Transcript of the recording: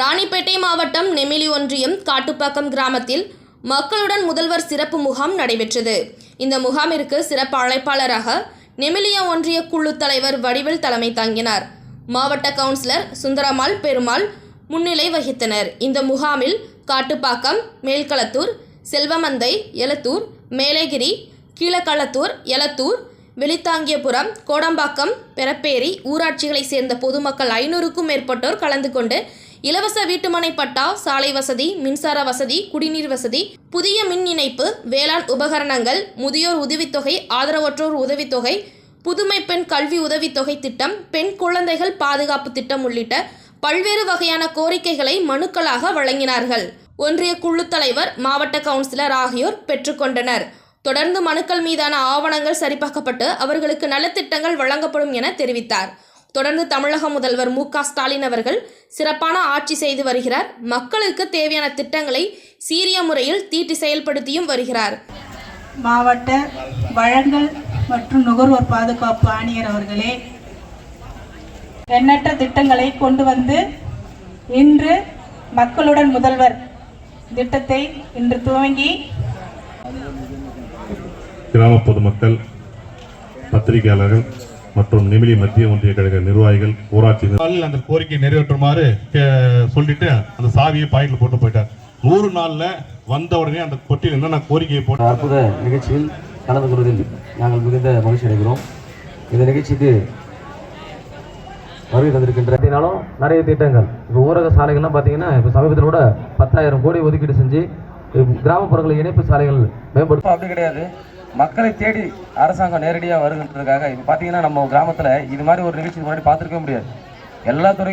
ராணிப்பேட்டை மாவட்டம் நெமிலி ஒன்றியம் காட்டுப்பாக்கம் கிராமத்தில் மக்களுடன் முதல்வர் சிறப்பு முகாம் நடைபெற்றது. இந்த முகாமிற்கு சிறப்பு அழைப்பாளராக நெமிலியா ஒன்றிய குழு தலைவர் வடிவில் தலைமை தாங்கினார். மாவட்ட கவுன்சிலர் சுந்தரமால் பெருமாள் முன்னிலை வகித்தனர். இந்த முகாமில் காட்டுப்பாக்கம் மேல்களத்தூர் செல்வமந்தை எலத்தூர் மேலேகிரி கீழக்களத்தூர் எலத்தூர் வெளித்தாங்கியபுரம் கோடம்பாக்கம் பெரப்பேரி ஊராட்சிகளைச் சேர்ந்த பொதுமக்கள் ஐநூறுக்கும் மேற்பட்டோர் கலந்து கொண்டு இலவச வீட்டுமனை பட்டா சாலை வசதி மின்சார வசதி குடிநீர் வசதி புதிய மின் இணைப்பு வேளாண் உபகரணங்கள் முதியோர் உதவித்தொகை ஆதரவற்றோர் உதவித்தொகை புதுமை பெண் கல்வி உதவித்தொகை திட்டம் பெண் குழந்தைகள் பாதுகாப்பு திட்டம் உள்ளிட்ட பல்வேறு வகையான கோரிக்கைகளை மனுக்களாக வழங்கினார்கள். ஒன்றிய குழு தலைவர் மாவட்ட கவுன்சிலர் ஆகியோர் பெற்றுக்கொண்டனர் தொடர்ந்து மனுக்கள் மீதான ஆவணங்கள் சரிபார்க்கப்பட்டு அவர்களுக்கு நலத்திட்டங்கள் வழங்கப்படும் என தெரிவித்தார். தொடர்ந்து தமிழக முதல்வர் மு க ஸ்டாலின் அவர்கள் சிறப்பான ஆட்சி செய்து வருகிறார். மக்களுக்கு தேவையான திட்டங்களை சீரிய முறையில் தீட்டி செயல்படுத்தியும் வருகிறார். மாவட்ட வழங்கல் மற்றும் நுகர்வோர் பாதுகாப்பு ஆணையர் அவர்களே எண்ணற்ற திட்டங்களை கொண்டு வந்து இன்று மக்களுடன் முதல்வர் திட்டத்தை இன்று துவங்கி கிராம பொதுமக்கள் பத்திரிகையாளர்கள் மற்றும் நெமிலி மத்திய ஒன்றிய கழக நிர்வாகிகள் ஊராட்சி அந்த கோரிக்கையை நிறைவேற்றுமாறு சொல்லிட்டு அந்த சாவியை பாக்கெட்ல போட்டு போயிட்டார். நூறு நாள்ல வந்த உடனே அந்த பொட்டியில் என்னென்ன கோரிக்கையை போட்டு அற்புத நிகழ்ச்சியில் கலந்து கொள்வதில் நாங்கள் மிகுந்த மகிழ்ச்சி அடைகிறோம். இந்த நிகழ்ச்சிக்கு வருகை தந்திருக்கின்ற பார்த்தீங்கன்னாலும் நிறைய திட்டங்கள். இப்போ ஊரக சாலைகள்லாம் பார்த்தீங்கன்னா இப்போ சமீபத்தில் கூட பத்தாயிரம் கோடி ஒதுக்கீடு செஞ்சு கிராமப்புறங்களில் இணைப்பு சாலைகள் மேம்படுத்தும் அப்படி கிடையாது. மக்களை தேடி அரசாங்கம் நேரடியாக வருகின்றதுக்காக இப்போ பார்த்தீங்கன்னா நம்ம கிராமத்தில் இது மாதிரி ஒரு நிகழ்ச்சி முன்னாடி பார்த்துருக்க முடியாது. எல்லா துறை